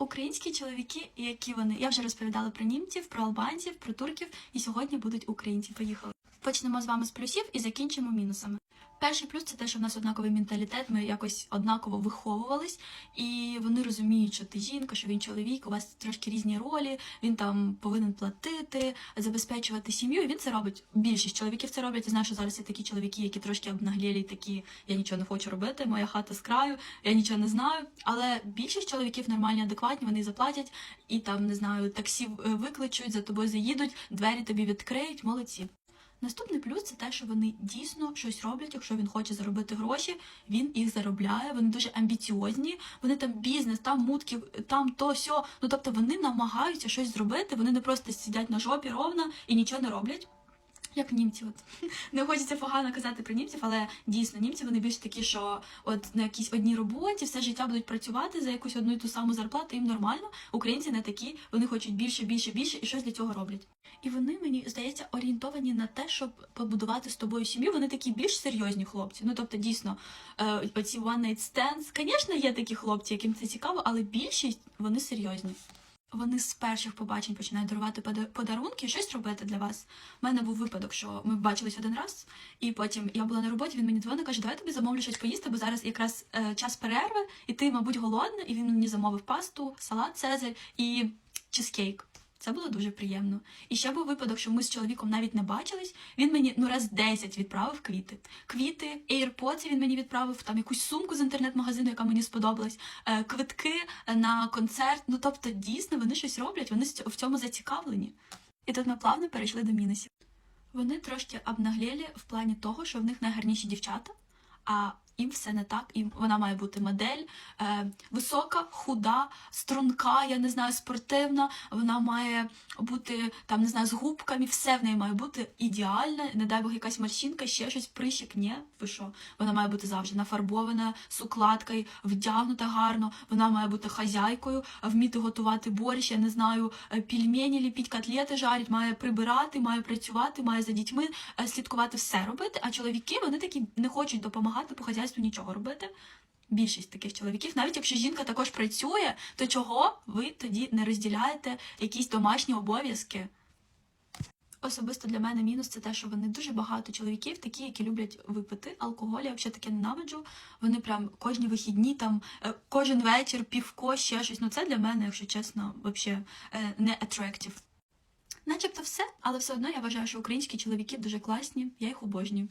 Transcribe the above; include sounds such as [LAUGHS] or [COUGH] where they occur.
Українські чоловіки, які вони. Я вже розповідала про німців, про албанців, про турків, і сьогодні будуть українці. Поїхали. Почнемо з вами з плюсів і закінчимо мінусами. Перший плюс це те, що в нас однаковий менталітет, ми якось однаково виховувались, і вони розуміють, що ти жінка, що він чоловік, у вас трошки різні ролі, він там повинен платити, забезпечувати сім'ю. І він це робить. Більшість чоловіків це роблять. Я знаю, що зараз є такі чоловіки, які трошки обнаглілі, такі я нічого не хочу робити, моя хата з краю, я нічого не знаю. Але більшість чоловіків нормальні, адекватні, вони заплатять і там не знаю, таксі е, викличуть, за тобою заїдуть, двері тобі відкриють, молодці. Наступний плюс це те, що вони дійсно щось роблять. Якщо він хоче заробити гроші, він їх заробляє. Вони дуже амбіціозні. Вони там бізнес, там мутки, там то сьо. Ну тобто вони намагаються щось зробити. Вони не просто сидять на жопі ровно і нічого не роблять. Як німці, от [LAUGHS] не хочеться погано казати про німців, але дійсно німці вони більш такі, що от на якійсь одній роботі все життя будуть працювати за якусь одну і ту саму зарплату. Їм нормально. Українці не такі, вони хочуть більше, більше, більше і щось для цього роблять. І вони мені здається орієнтовані на те, щоб побудувати з тобою сім'ю. Вони такі більш серйозні хлопці. Ну тобто, дійсно, е, оці one night stands, звісно, є такі хлопці, яким це цікаво, але більшість вони серйозні. Вони з перших побачень починають дарувати пода- подарунки, щось робити для вас. У мене був випадок, що ми бачились один раз, і потім я була на роботі. Він мені дзвонить, каже, давай тобі замовлю щось поїсти, бо зараз якраз е, час перерви, і ти, мабуть, голодна. І він мені замовив пасту, салат Цезарь і чизкейк. Це було дуже приємно. І ще був випадок, що ми з чоловіком навіть не бачились. Він мені ну раз 10 відправив квіти. Квіти, AirPods він мені відправив там якусь сумку з інтернет-магазину, яка мені сподобалась, е, квитки на концерт. Ну тобто, дійсно, вони щось роблять, вони в цьому зацікавлені. І тут ми плавно перейшли до мінусів. Вони трошки обнаглєлі в плані того, що в них найгарніші дівчата, а їм все не так. Їм вона має бути модель е, висока, худа, струнка, я не знаю, спортивна. Вона має бути там, не знаю, з губками, все в неї має бути ідеальне. Не дай Бог, якась морщинка, ще щось, прищик. Ні, ви що? Вона має бути завжди нафарбована, з укладкою, вдягнута гарно. Вона має бути хазяйкою, вміти готувати борщ, я не знаю, е, пельмені ліпіть, котлети жарять, має прибирати, має працювати, має за дітьми е, слідкувати, все робити. А чоловіки вони такі не хочуть допомагати по хазяйству нічого робити. Більшість таких чоловіків, навіть якщо жінка також працює, то чого ви тоді не розділяєте якісь домашні обов'язки? Особисто для мене мінус це те, що вони дуже багато чоловіків, такі, які люблять випити алкоголь. Я взагалі таке ненавиджу. Вони прям кожні вихідні, там е, кожен вечір, півко, ще щось. Ну це для мене, якщо чесно, взагалі не attractive. Начебто все, але все одно я вважаю, що українські чоловіки дуже класні, я їх обожнюю.